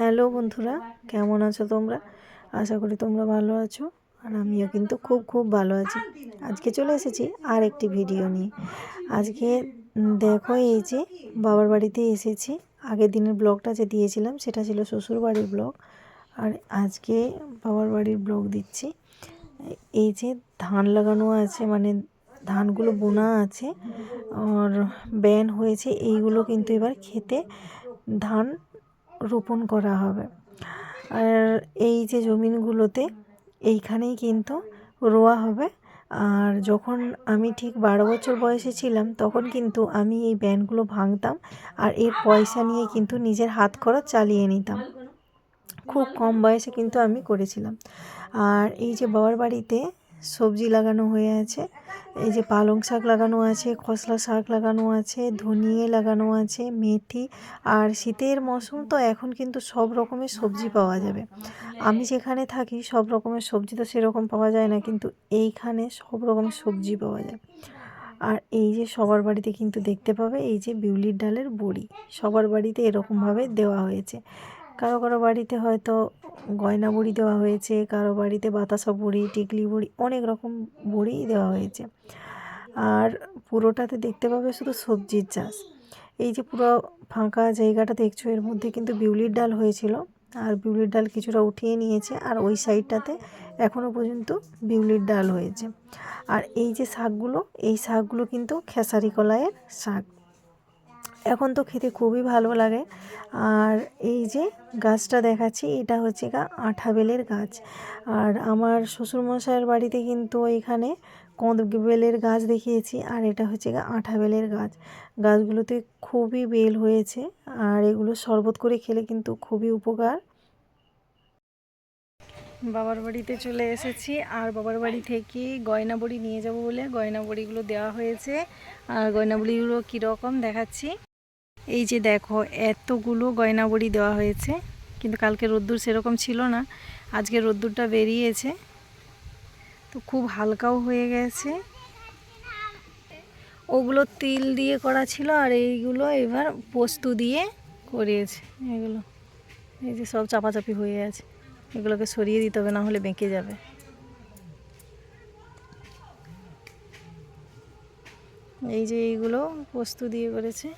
Hello বন্ধুরা, কেমন আছো তোমরা? আশা করি তোমরা ভালো আছো, আর আমিও কিন্তু খুব খুব ভালো আছি। আজকে চলে এসেছি আর একটি ভিডিও নিয়ে। আজকে দেখো এই যে বাবার বাড়িতে এসেছি। আগের দিনের ব্লগটা যে দিয়েছিলাম, সেটা ছিল শ্বশুর বাড়ির ব্লগ। আর আজকে বাবার বাড়ির ব্লগ দিচ্ছি। এই যে ধান লাগানো আছে মানে ধানগুলো বোনা আছে, আর ব্যান হয়েছে, এইগুলো কিন্তু এবার খেতে। ধান রোপণ করা হবে। আর এই যে জমিনগুলোতে এইখানেই কিন্তু রোয়া হবে। আর যখন আমি ঠিক বারো বছর বয়সে ছিলাম, তখন কিন্তু আমি এই ব্যানগুলো ভাঙতাম আর এর পয়সা নিয়ে কিন্তু নিজের হাত খরচ চালিয়ে নিতাম। খুব কম বয়সে কিন্তু আমি করেছিলাম। আর এই যে বাবার বাড়িতে সবজি লাগানো হয়ে আছে। এই যে পালং শাক লাগানো আছে, খসলা শাক লাগানো আছে, ধনিয়ে লাগানো আছে, মেথি আর শীতের মৌসুম তো এখন কিন্তু সব রকমের সবজি পাওয়া যাবে। আমি যেখানে থাকি সব রকমের সবজি তো সেরকম পাওয়া যায় না, কিন্তু এইখানে সব রকমের সবজি পাওয়া যায়। আর এই যে সবার বাড়িতে কিন্তু দেখতে পাবে, এই যে বিউলির ডালের বড়ি, সবার বাড়িতে এরকমভাবে দেওয়া হয়েছে। কারও কারও বাড়িতে হয়তো গয়না বড়ি দেওয়া হয়েছে, কারও বাড়িতে বাতাসা বড়ি, টিকলি বড়ি, অনেক রকম বড়ি দেওয়া হয়েছে। আর পুরোটাতে দেখতে পাবে শুধু সবজির চাষ। এই যে পুরো ফাঁকা জায়গাটা দেখছ, এর মধ্যে কিন্তু বিউলির ডাল হয়েছিল। আর বিউলির ডাল কিছুটা উঠিয়ে নিয়েছে আর ওই সাইডটাতে এখনও পর্যন্ত বিউলির ডাল হয়েছে। আর এই যে শাকগুলো, এই শাকগুলো কিন্তু খেসারি কলাইয়ের শাক। এখন তো খেতে খুবই ভালো লাগে। আর এই যে গাছটা দেখাচ্ছি, এটা হচ্ছে গা আঠা বেলের গাছ। আর আমার শ্বশুরমশাইয়ের বাড়িতে কিন্তু এখানে কঁদ বেলের গাছ দেখিয়েছি, আর এটা হচ্ছে গা আঠা বেলের গাছ। গাছগুলোতে খুবই বেল হয়েছে, আর এগুলো শরবত করে খেলে কিন্তু খুবই উপকার। বাবার বাড়িতে চলে এসেছি, আর বাবার বাড়ি থেকে গয়না বড়ি নিয়ে যাব বলে গয়না বড়িগুলো দেওয়া হয়েছে। আর গয়না বড়িগুলো কীরকম দেখাচ্ছি। এই যে দেখো, এতগুলো গয়না বড়ি দেওয়া হয়েছে। কিন্তু কালকে রোদ্দুর সেরকম ছিল না। আজকে রোদ্দুরটা বেরিয়েছে। তো খুব হালকাও হয়ে গেছে। ওগুলো তিল দিয়ে করা ছিল আর এইগুলো এবার পোস্ত দিয়ে করিয়েছে। এগুলো, এই যে সব চাপাচাপি হয়ে আছে। এগুলোকে সরিয়ে দিতে হবে, না হলে বেঁকে যাবে। এই যে এইগুলো পোস্ত দিয়ে করেছে।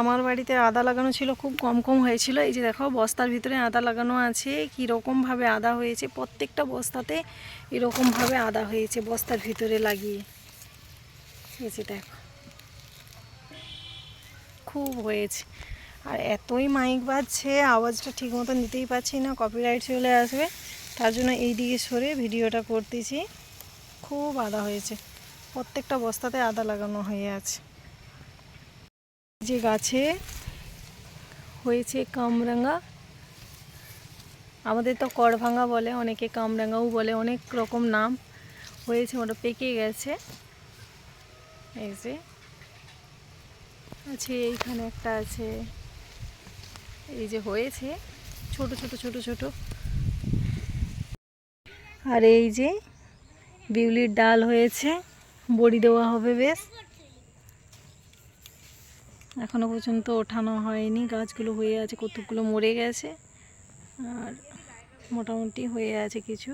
আমার বাড়িতে আদা লাগানো ছিল, খুব কম কম হয়েছিল। এই যে দেখো, বস্তার ভিতরে আদা লাগানো আছে। কীরকমভাবে আদা হয়েছে? প্রত্যেকটা বস্তাতে এরকমভাবে আদা হয়েছে বস্তার ভিতরে লাগিয়ে। এই যে দেখো। খুব হয়েছে। আর এতই মাইক বাজছে, আওয়াজটা ঠিক মতো নিতেই পাচ্ছি না কপিরাইট চলে আসবে। তার জন্য এই দিকে সরে ভিডিওটা করতেছি। খুব আদা হয়েছে। প্রত্যেকটা বস্তাতে আদা লাগানো হয়ে আছে। যে গাছে হয়েছে কামরাঙা, আমাদের তো করভাঙা বলে, অনেকে কামরাঙাও বলে, অনেক রকম নাম হয়েছে, ওটা পেকে গেছে। এই যে, আছে, এইখানে একটা আছে, এই যে হয়েছে, ছোট ছোট ছোট ছোট। আর এই যে, বিউলির ডাল হয়েছে, বড়ি দেওয়া হবে বেশ। এখনও পর্যন্ত ওঠানো হয়নি গাছগুলো হয়ে আছে কতগুলো মরে গেছে আর মোটামুটি হয়ে আছে কিছু।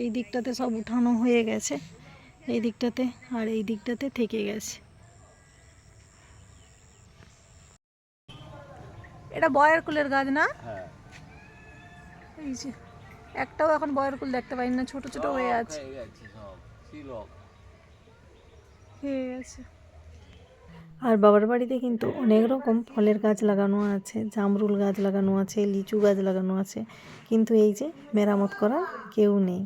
এই দিকটাতে সব উঠানো হয়ে গেছে এই দিকটাতে আর এই দিকটাতে থেকে গেছে। এটা বয়ের কুলের গাছ না? হ্যাঁ। এই যে একটাও এখন বয়ের কুল দেখতে পাই না ছোট ছোট হয়ে আছে। হয়ে গেছে। আর বাবার বাড়িতে কিন্তু অনেক রকম ফলের গাছ লাগানো আছে, জামরুল গাছ লাগানো আছে, লিচু গাছ লাগানো আছে। কিন্তু এই যে মেরামত করার কেউ নেই।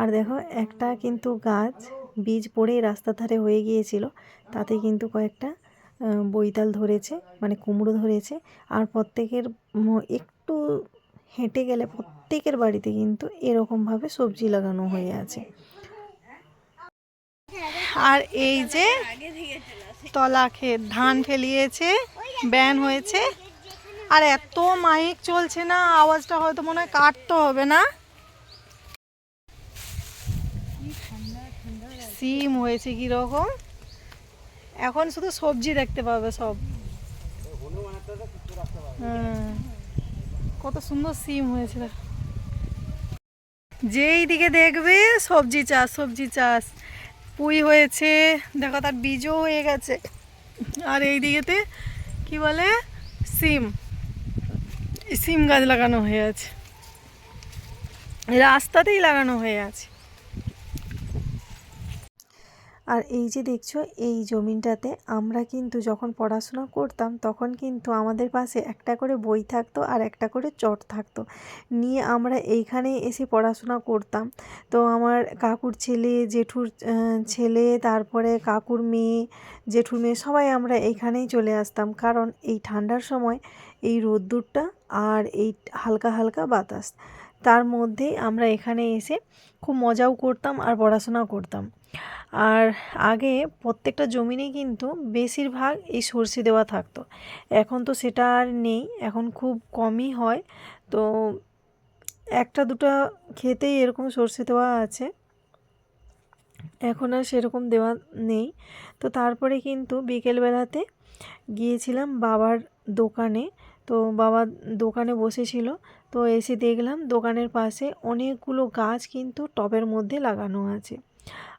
আর দেখো, একটা কিন্তু গাছ বীজ পড়েই রাস্তার ধারে হয়ে গিয়েছিল, তাতে কিন্তু কয়েকটা বৈতাল ধরেছে মানে কুমড়ো ধরেছে। আর প্রত্যেকের একটু হেঁটে গেলে প্রত্যেকের বাড়িতে কিন্তু এরকমভাবে সবজি লাগানো হয়ে আছে। আর এই যে তলা ক্ষেত ধান ফেলিয়েছে, ব্যান হয়েছে। আর এত মাইক চলছে না, আওয়াজটা হয়তো মনে হয় কাটতে হবে না। সিম হয়েছে কীরকম। এখন শুধু সবজি দেখতে পাবে সব। হ্যাঁ। কত সুন্দর সিম হয়েছে। যেই দিকে দেখবে সবজি চাষ সবজি চাষ। পুঁই হয়েছে। দেখো তার বীজও হয়ে গেছে। আর এই দিকেতে কি বলে? সিম। সিম গাছ লাগানো হয়ে আছে। রাস্তাতেই লাগানো হয়ে আছে। আর এই যে দেখছ, এই জমিনটাতে আমরা কিন্তু যখন পড়াশোনা করতাম, তখন কিন্তু আমাদের পাশে একটা করে বই থাকতো আর একটা করে চট থাকতো। নিয়ে আমরা এইখানে এসে পড়াশোনা করতাম। তো আমার কাকুর ছেলে, জেঠুর ছেলে, তারপরে কাকুর মেয়ে, জেঠুর মেয়ে, সবাই আমরা এইখানেই চলে আসতাম। কারণ এই ঠান্ডার সময় এই রোদ্দুরটা আর এই হালকা হালকা বাতাস, তার মধ্যেই আমরা এখানে এসে খুব মজাও করতাম আর পড়াশোনা করতাম। আর আগে প্রত্যেকটা জমিনেই কিন্তু বেশিরভাগ এই সর্ষে দেওয়া থাকতো। এখন তো সেটা আর নেই, এখন খুব কমই হয়। তো একটা দুটো খেতেই এরকম সর্ষে দেওয়া আছে। এখন আর সেরকম দেওয়া নেই। তো তারপরে কিন্তু বিকেলবেলাতে গিয়েছিলাম বাবার দোকানে। তো বাবা দোকানে বসেছিল। তো এসে দেখলাম দোকানের পাশে অনেকগুলো গাছ কিন্তু টবের মধ্যে লাগানো আছে।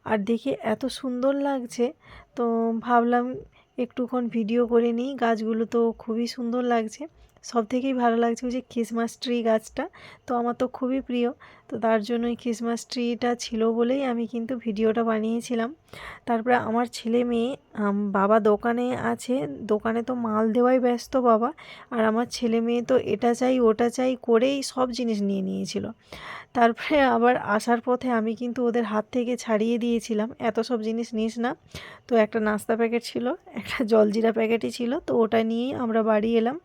আর দেখে এত সুন্দর লাগছে। তো ভাবলাম একটুক্ষণ ভিডিও করে নিই। গাছগুলো তো খুবই সুন্দর লাগছে। সব থেকেই ভালো লাগছে যে ক্রিসমাস ট্রি গাছটা। তো আমার তো খুবই প্রিয়। তো তার জন্য ওই ক্রিসমাস ট্রিটা ছিল বলেই আমি কিন্তু ভিডিওটা বানিয়েছিলাম। তারপরে আমার ছেলে মেয়ে বাবা দোকানে আছে। দোকানে তো মাল দেওয়াই ব্যস্ত বাবা। আর আমার ছেলে মেয়ে তো এটা চাই, ওটা চাই করেই সব জিনিস নিয়ে নিয়েছিল। তারপরে আবার আসার পথে আমি কিন্তু ওদের হাত থেকে ছাড়িয়ে দিয়েছিলাম। এত সব জিনিস নিস না। তো একটা নাস্তা প্যাকেট ছিল, একটা জলজিরা প্যাকেটই ছিল। তো ওটা নিয়েই আমরা বাড়ি এলাম।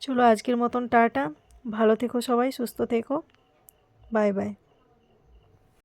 চলো আজকের মতন টাটা। ভালো থেকো সবাই, সুস্থ থেকো। Bye bye.